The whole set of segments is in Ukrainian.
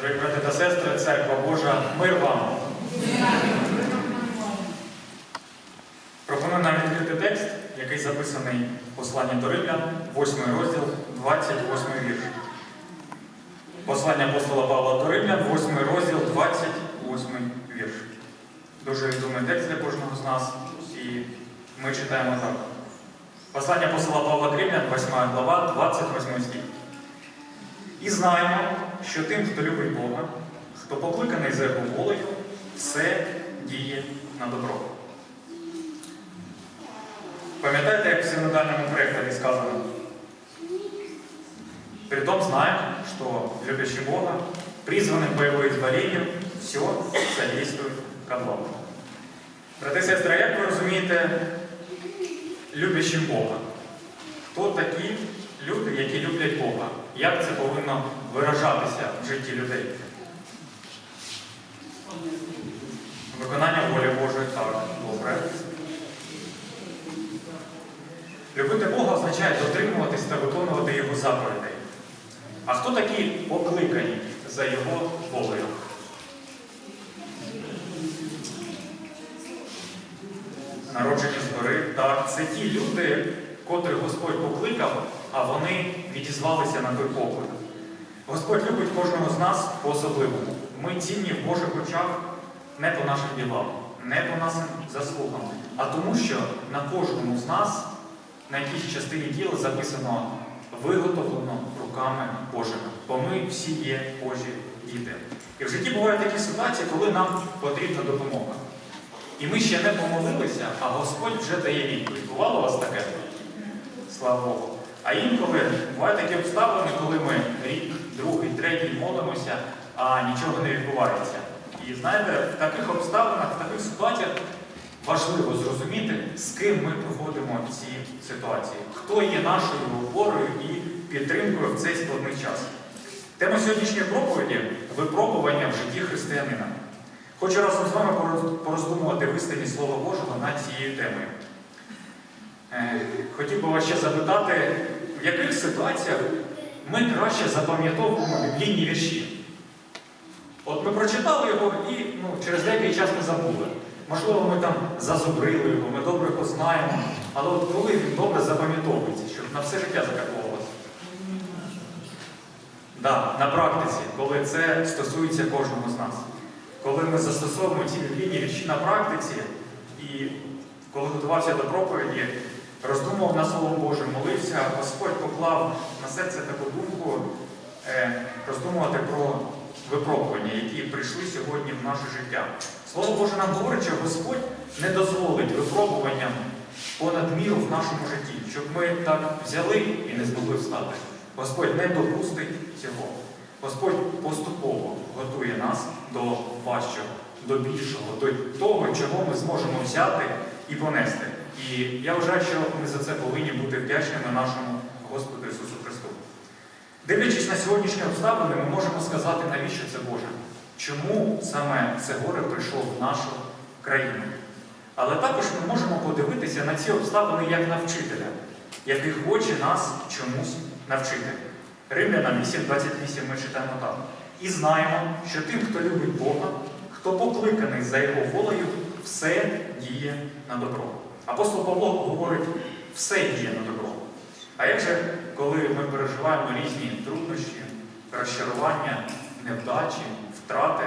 Дорогі брати та сестри, церква Божа, мир вам. Пропоную нам відкрити текст, який записаний в посланні до Римлян, 8 розділ, 28 вірш. Послання апостола Павла до Римлян, 8 розділ, 28 вірш. Дуже відомий текст для кожного з нас, і ми читаємо так. Послання апостола Павла до Римлян, 8 глава, 28 стих. І знаємо, що тим, хто любить Бога, хто покликаний за його волею, все діє на добро. Пам'ятаєте, як в синодальному перекладі сказано? Притом знаем, что любящий Бога, призванным по Его все содействует ко благу. Брати і сестри, як ви розумієте любящим Бога? Хто такі люди, які люблять Бога? Як це повинно виражатися в житті людей? Виконання волі Божої так, добре. Любити Бога означає дотримуватись та виконувати Його заповідей. А хто такі покликані за Його волею? Народжені згори, так, це ті люди, котрих Господь покликав, а вони відізвалися на той поклик. Господь любить кожного з нас по-особливому. Ми цінні в Божих очах не по нашим ділам, не по нашим заслугам, а тому, що на кожному з нас на якійсь частині тіла записано виготовлено руками Божими. Бо ми всі є Божі діти. І в житті бувають такі ситуації, коли нам потрібна допомога. І ми ще не помолилися, а Господь вже дає відповідь. Бувало у вас таке? Слава Богу. А інколи бувають такі обставини, коли ми рік, другий, третій молимося, а нічого не відбувається. І знаєте, в таких обставинах, в таких ситуаціях важливо зрозуміти, з ким ми проходимо ці ситуації, хто є нашою опорою і підтримкою в цей складний час. Тема сьогоднішньої проповіді випробування в житті християнина. Хочу разом з вами пороз- пороздумувати в Слова Божого над цією темою. Е, Хотів би вас ще запитати, в яких ситуаціях ми краще запам'ятовуємо біблійні вірші? От ми прочитали його і ну, через деякий час ми забули. Можливо, ми там зазубрили його, ми добре його знаємо, але от коли він добре запам'ятовується, щоб на все життя закарбовувалося. Да, на практиці, коли це стосується кожного з нас. Коли ми застосовуємо ці біблійні вірші на практиці, і коли готувався до проповіді, роздумував на Слово Боже, молився, Господь поклав на серце таку думку е, роздумувати про випробування, які прийшли сьогодні в наше життя. Слово Боже нам говорить, що Господь не дозволить випробуванням понад міру в нашому житті, щоб ми так взяли і не змогли встати. Господь не допустить цього. Господь поступово готує нас до важчого, до більшого, до того, чого ми зможемо взяти і понести. І я вважаю, що ми за це повинні бути вдячними нашому Господу Ісусу Христу. Дивлячись на сьогоднішні обставини, ми можемо сказати, навіщо це Боже? Чому саме це горе прийшло в нашу країну? Але також ми можемо подивитися на ці обставини як на вчителя, який хоче нас чомусь навчити. Римлянам 8.28 ми читаємо так. І знаємо, що тим, хто любить Бога, хто покликаний за Його волею, все діє на добро. Апостол Павло говорить, все діє на добро. А як же, коли ми переживаємо різні труднощі, розчарування, невдачі, втрати,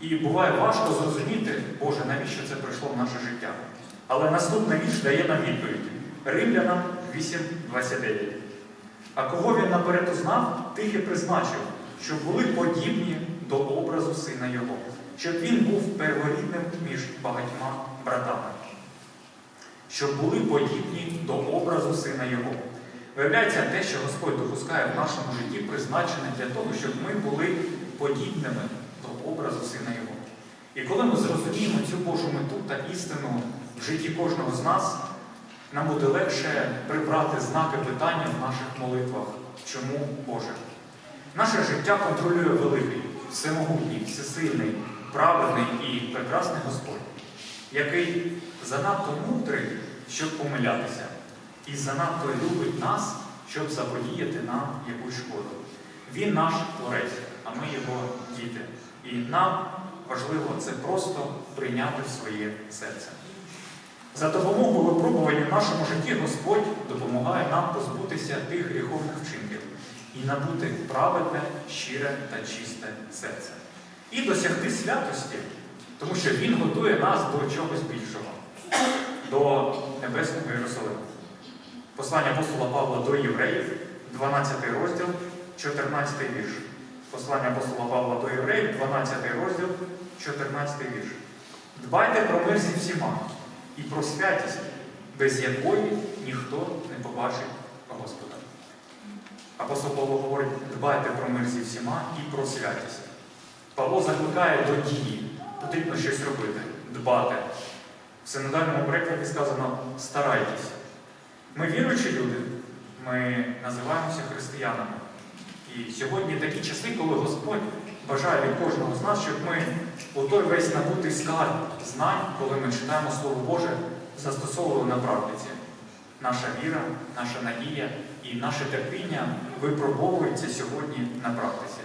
і буває важко зрозуміти, Боже, навіщо це прийшло в наше життя. Але наступний вірш дає нам відповідь. Римлянам 8.29. А кого він наперед узнав, тих і призначив, щоб були подібні до образу сина Його, щоб він був перворідним між багатьма братами, щоб були подібні до образу сина Його. Виявляється, те, що Господь допускає в нашому житті, призначене для того, щоб ми були подібними до образу сина Його. І коли ми зрозуміємо цю Божу мету та істину в житті кожного з нас, нам буде легше прибрати знаки питання в наших молитвах. Чому Боже? Наше життя контролює великий, всемогутній, всесильний, праведний і прекрасний Господь, який занадто мудрий, щоб помилятися, і занадто любить нас, щоб заподіяти нам якусь шкоду. Він наш творець, а ми його діти. І нам важливо це просто прийняти в своє серце. За допомогою випробування в нашому житті Господь допомагає нам позбутися тих гріховних вчинків і набути праведне, щире та чисте серце. І досягти святості, тому що Він готує нас до чогось більшого, до Небесного Єрусалиму. Послання апостола Павла до євреїв, 12 розділ, 14 вірш. Послання апостола Павла до євреїв, 12 розділ, 14 вірш. Дбайте про мир зі всіма і про святість, без якої ніхто не побачить Господа. Апостол Павло говорить, дбайте про мир зі всіма і про святість. Павло закликає до дії. Потрібно щось робити, дбати. В синодальному перекладі сказано старайтесь. Ми віруючі люди, ми називаємося християнами. І сьогодні такі часи, коли Господь бажає від кожного з нас, щоб ми у той весь набутий скарб знань, коли ми читаємо Слово Боже, застосовували на практиці. Наша віра, наша надія і наше терпіння випробовується сьогодні на практиці.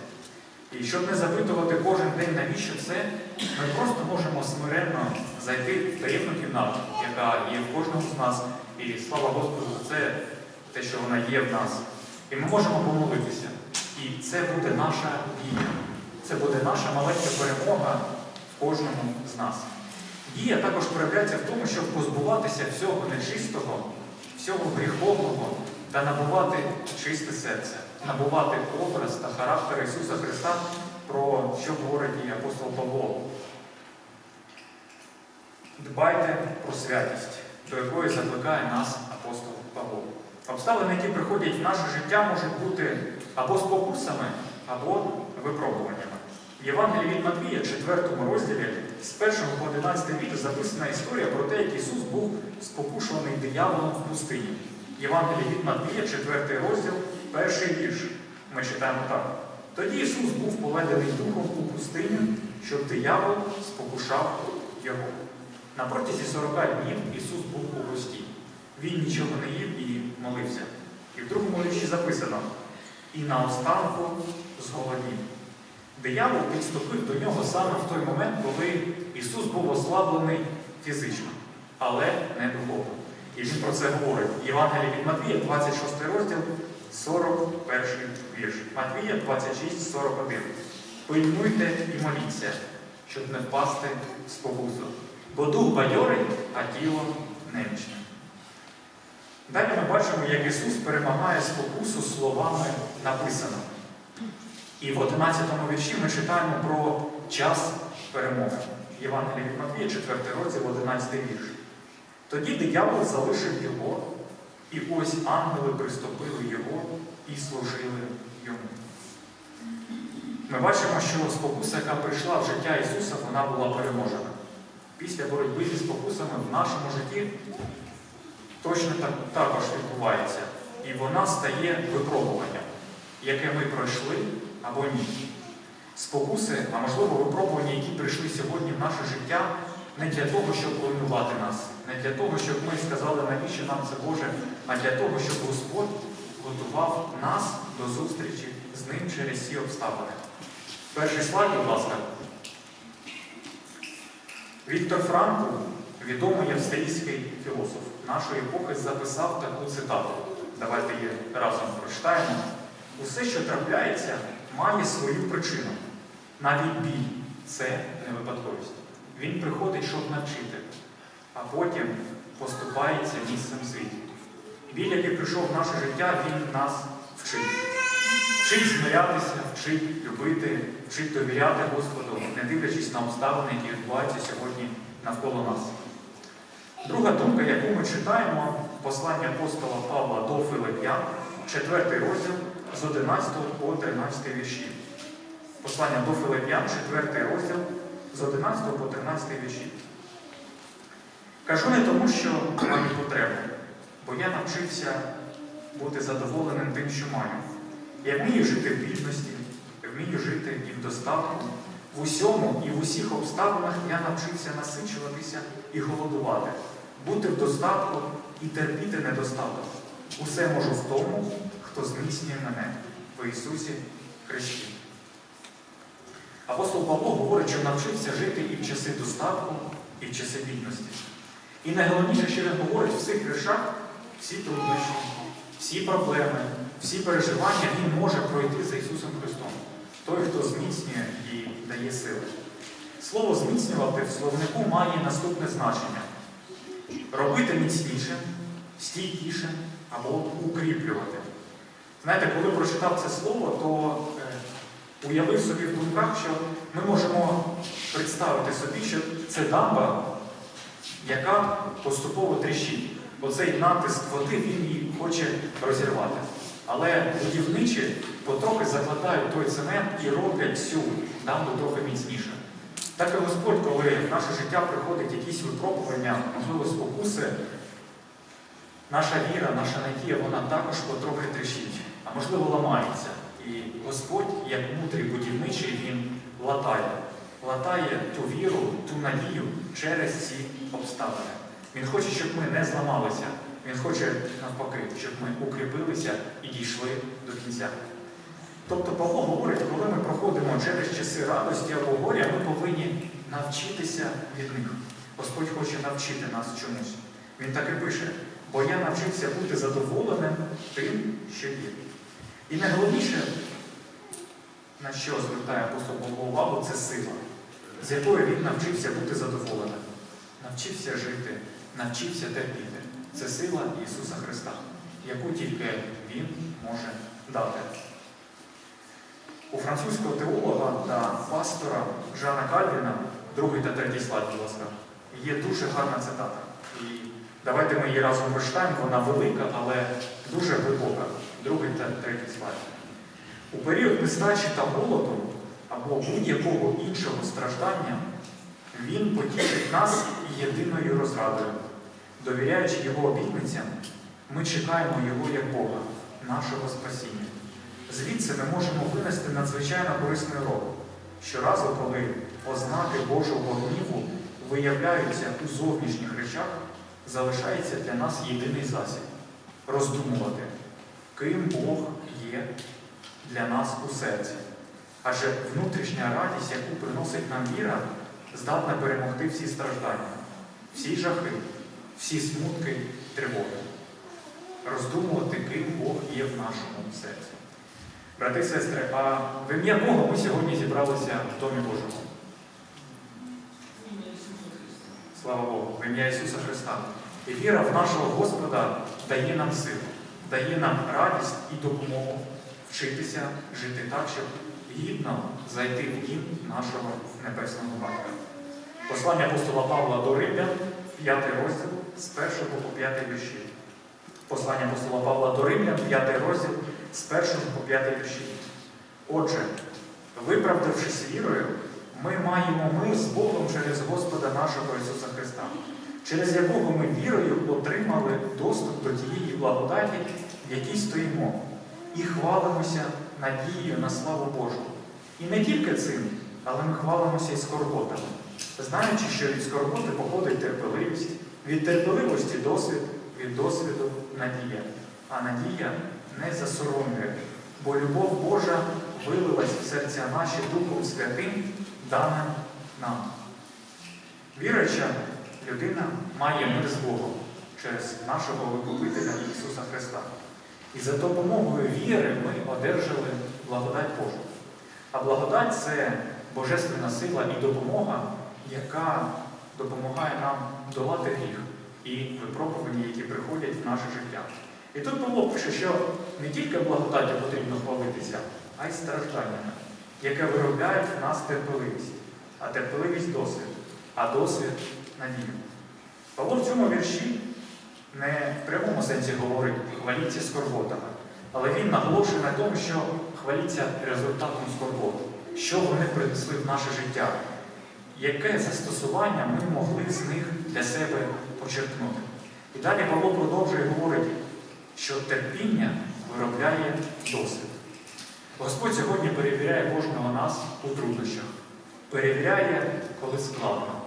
І щоб не запитувати кожен день, навіщо це, ми просто можемо смиренно зайти в таємну кімнату, яка є в кожному з нас. І слава Господу за це, те, що вона є в нас. І ми можемо помолитися. І це буде наша дія. Це буде наша маленька перемога в кожному з нас. Дія також проявляється в тому, щоб позбуватися всього нечистого, всього гріховного та набувати чисте серце, набувати образ та характер Ісуса Христа, про що говорить і апостол Павло. Дбайте про святість, до якої закликає нас апостол Павло. Обставини, які приходять в наше життя, можуть бути або спокусами, або випробуваннями. В Євангелії від Матвія, 4 розділі, з 1 по 11 вірш записана історія про те, як Ісус був спокушуваний дияволом в пустині. Євангелії від Матвія, 4 розділ, перший вірш. Ми читаємо так. Тоді Ісус був поведений духом у пустиню, щоб диявол спокушав його. На протязі 40 днів Ісус був у пості. Він нічого не їв і молився. І в другому вірші записано: і наостанку зголоднів. Диявол підступив до нього саме в той момент, коли Ісус був ослаблений фізично, але не духовно. І він про це говорить. Євангелії від Матвія, 26 розділ, 41 вірш. Матвія 26, 41. Пильнуйте і моліться, щоб не впасти в спокусу. Бо дух бадьорий, а тіло немічне. Далі ми бачимо, як Ісус перемагає спокусу словами написано. І в 11 вірші ми читаємо про час перемоги. Євангелія від Матвія, 4 розділ, 11 вірш. Тоді диявол залишив його, і ось ангели приступили його і служили йому. Ми бачимо, що спокуса, яка прийшла в життя Ісуса, вона була переможена. Після боротьби зі спокусами в нашому житті точно так, також відбувається. І вона стає випробуванням, яке ми пройшли або ні. Спокуси, а можливо випробування, які прийшли сьогодні в наше життя, не для того, щоб руйнувати нас, не для того, щоб ми сказали, навіщо нам це Боже, а для того, щоб Господь готував нас до зустрічі з ним через ці обставини. Перший слайд, будь ласка. Віктор Франкл, відомий австрійський філософ нашої епохи, записав таку цитату. Давайте її разом прочитаємо. Усе, що трапляється, має свою причину. Навіть біль це не випадковість. Він приходить, щоб навчити, а потім поступається місцем світу. Біль, який прийшов в наше життя, він нас вчить. Вчить змирятися, вчить любити, вчить довіряти Господу, не дивлячись на обставини, які відбуваються сьогодні навколо нас. Друга думка, яку ми читаємо, послання апостола Павла до Филип'ян, 4 розділ з 11 по 13 вірші. Послання до Филип'ян, 4 розділ з 11 по 13 вірші. Кажу не тому, що маю потребу, бо я навчився бути задоволеним тим, що маю. Я вмію жити в бідності, вмію жити і в достатку. В усьому і в усіх обставинах я навчився насичуватися і голодувати, бути в достатку і терпіти недостаток. Усе можу в тому, хто зміцнює мене в Ісусі Христі. Апостол Павло говорить, що навчився жити і в часи достатку, і в часи бідності. І найголовніше, що він говорить, в цих речах всі труднощі, всі проблеми, всі переживання він може пройти за Ісусом Христом. Той, хто зміцнює і дає сили. Слово зміцнювати в словнику має наступне значення: робити міцніше, стійкіше або укріплювати. Знаєте, коли прочитав це слово, то е, уявив собі в думках, що ми можемо представити собі, що це дамба, яка поступово тріщить. Оцей натиск води він її хоче розірвати. Але будівничі потрохи закладають той цемент і роблять цю дамбу трохи міцніше. Так і Господь, коли в наше життя приходять якісь випробування, можливо, спокуси, наша віра, наша надія, вона також потрохи тріщить, а можливо ламається. І Господь, як мудрий будівничий, Він латає. Латає ту віру, ту надію через ці обставини. Він хоче, щоб ми не зламалися. Він хоче навпаки, щоб ми укріпилися і дійшли до кінця. Тобто Павло говорить, коли ми проходимо через часи радості або горя, ми повинні навчитися від них. Господь хоче навчити нас чомусь. Він так і пише, бо я навчився бути задоволеним тим, що є. І найголовніше, на що звертає апостол Павло увагу, це сила, з якою він навчився бути задоволеним, навчився жити, навчився терпіти. Це сила Ісуса Христа, яку тільки Він може дати. У французького теолога та пастора Жана Кальвіна, другий та третій слайд, будь ласка, є дуже гарна цитата. І давайте ми її разом прочитаємо, вона велика, але дуже глибока. Другий та третій слайд. У період нестачі та голоду або будь-якого іншого страждання він потішить нас єдиною розрадою. Довіряючи Його обітницям, ми чекаємо Його як Бога, нашого спасіння. Звідси ми можемо винести надзвичайно корисний урок. Щоразу, коли ознаки Божого гніву виявляються у зовнішніх речах, залишається для нас єдиний засіб роздумувати, ким Бог є для нас у серці. Адже внутрішня радість, яку приносить нам віра, здатна перемогти всі страждання, всі жахи, всі смутки, тривоги. Роздумувати, ким Бог є в нашому серці. Брати і сестри, а в ім'я Бога ми сьогодні зібралися в Домі Божому. Слава Богу, в ім'я Ісуса Христа. І віра в нашого Господа дає нам силу, дає нам радість і допомогу вчитися жити так, щоб гідно зайти в дім нашого Небесного Батька. Послання апостола Павла до Римлян, 5 розділ з 1 по 5 вірші. Послання апостола Павла до Римлян, 5 розділ з 1 по 5 вірші. Отже, виправдавшись вірою, ми маємо мир з Богом через Господа нашого Ісуса Христа, через якого ми вірою отримали доступ до тієї благодаті, в якій стоїмо, і хвалимося надією на славу Божу. І не тільки цим, але ми хвалимося і скорботами, знаючи, що від скорботи походить терпеливість, від терпеливості досвід, від досвіду надія. А надія не засоромлює, бо любов Божа вилилась в серця наші Духом Святим, даним нам. Віруюча людина має мир з Богом через нашого Викупителя Ісуса Христа. І за допомогою віри ми одержали благодать Божу. А благодать це божественна сила і допомога, яка допомагає нам долати гріх і випробування, які приходять в наше життя. І тут Павло пише, що не тільки благодаттю потрібно хвалитися, а й стражданнями, яке виробляють в нас терпеливість, а терпеливість досвід, а досвід надію. Павло в цьому вірші не в прямому сенсі говорить хваліться скорботами, але він наголошує на тому, що хваліться результатом скорбот, що вони принесли в наше життя, яке застосування ми могли з них для себе почерпнути. І далі Павло продовжує говорити, що терпіння виробляє досвід. Господь сьогодні перевіряє кожного нас у труднощах. Перевіряє, коли складно,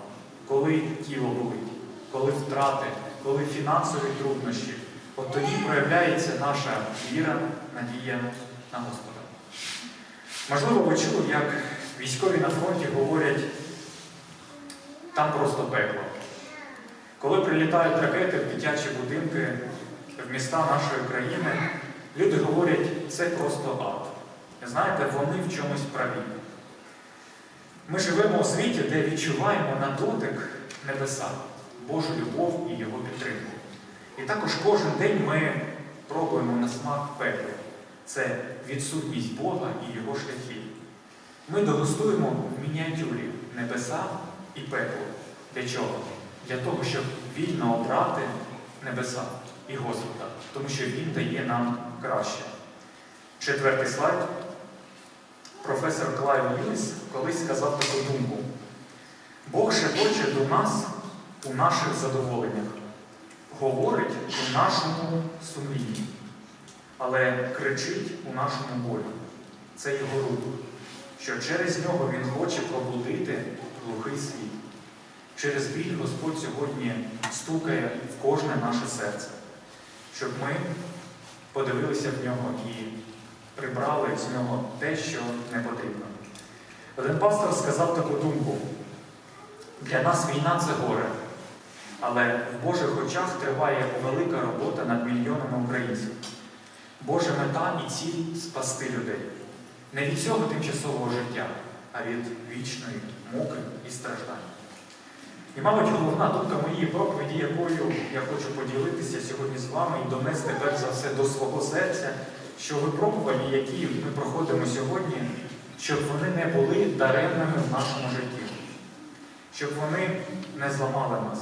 коли тіло болить, коли втрати, коли фінансові труднощі. От тоді проявляється наша віра, надія на Господа. Можливо, ви чули, як військові на фронті говорять, там просто пекло. Коли прилітають ракети в дитячі будинки, в міста нашої країни, люди говорять, це просто ад. Знаєте, вони в чомусь праві. Ми живемо у світі, де відчуваємо на дотик небеса, Божу любов і Його підтримку. І також кожен день ми пробуємо на смак пекла. Це відсутність Бога і Його шляхів. Ми дегустуємо в мініатюрі небеса і пекло. Для чого? Для того, щоб вільно обрати небеса і Господа, тому що Він дає нам краще. Четвертий слайд. Професор Клайв Льюіс колись сказав таку думку. Бог шепоче до нас у наших задоволеннях, говорить у нашому сумлінні, але кричить у нашому болю. Це його рух, що через нього Він хоче пробудити глухий світ. Через біль Господь сьогодні стукає в кожне наше серце, щоб ми подивилися в нього і прибрали з нього те, що не потрібно. Один пастор сказав таку думку: для нас війна це горе, але в Божих очах триває велика робота над мільйонами українців. Божа мета і ціль спасти людей. Не від цього тимчасового життя, а від вічної муки і страждань. І, мабуть, головна думка моєї проповіді, якою я хочу поділитися сьогодні з вами і донести перш за все до свого серця, що випробування, які ми проходимо сьогодні, щоб вони не були даремними в нашому житті, щоб вони не зламали нас,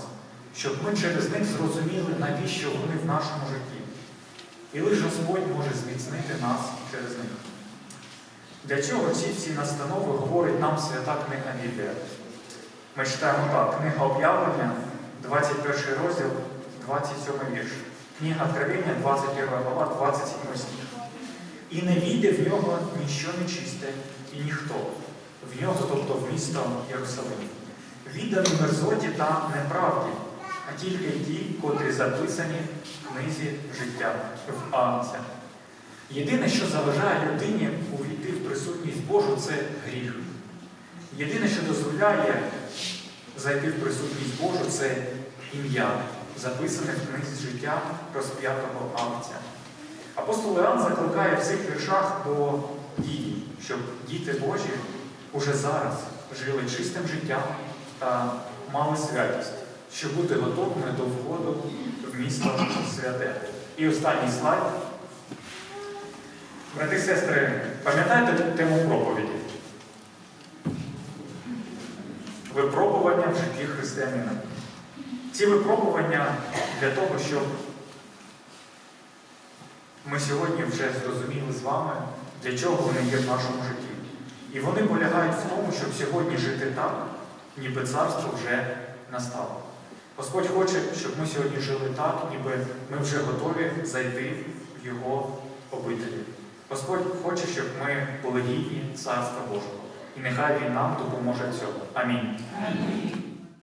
щоб ми через них зрозуміли, навіщо вони в нашому житті. І лише Господь може зміцнити нас через них. Для чого ці всі настанови говорить нам свята книга Біблія? Ми читаємо так, книга об'явлення, 21 розділ, 27 вірш. Книга Откровення, 21 глава, 27 стих. І не війде в нього ніщо нечисте, і ніхто. В нього, тобто в місто Єрусалим. Віддані мерзоті та неправді, а тільки ті, котрі записані в книзі життя в Агнця. Єдине, що заважає людині увійти в присутність Божу, це гріх. Єдине, що дозволяє зайти в присутність Божу, це ім'я, записане в книзі життя розп'ятого Агнця. Апостол Іоанн закликає в цих віршах до дії, щоб діти Божі уже зараз жили чистим життям та мали святість, щоб бути готовими до входу в місто святе. І останній слайд. Брати і сестри, пам'ятаєте тему проповіді? Випробування в житті християнина. Ці випробування для того, щоб ми сьогодні вже зрозуміли з вами, для чого вони є в нашому житті. І вони полягають в тому, щоб сьогодні жити так, ніби царство вже настало. Господь хоче, щоб ми сьогодні жили так, ніби ми вже готові зайти в Його обителі. Господь хоче, щоб ми були гідні Царства Божого. І нехай Він нам допоможе цьому. Амінь. Амінь.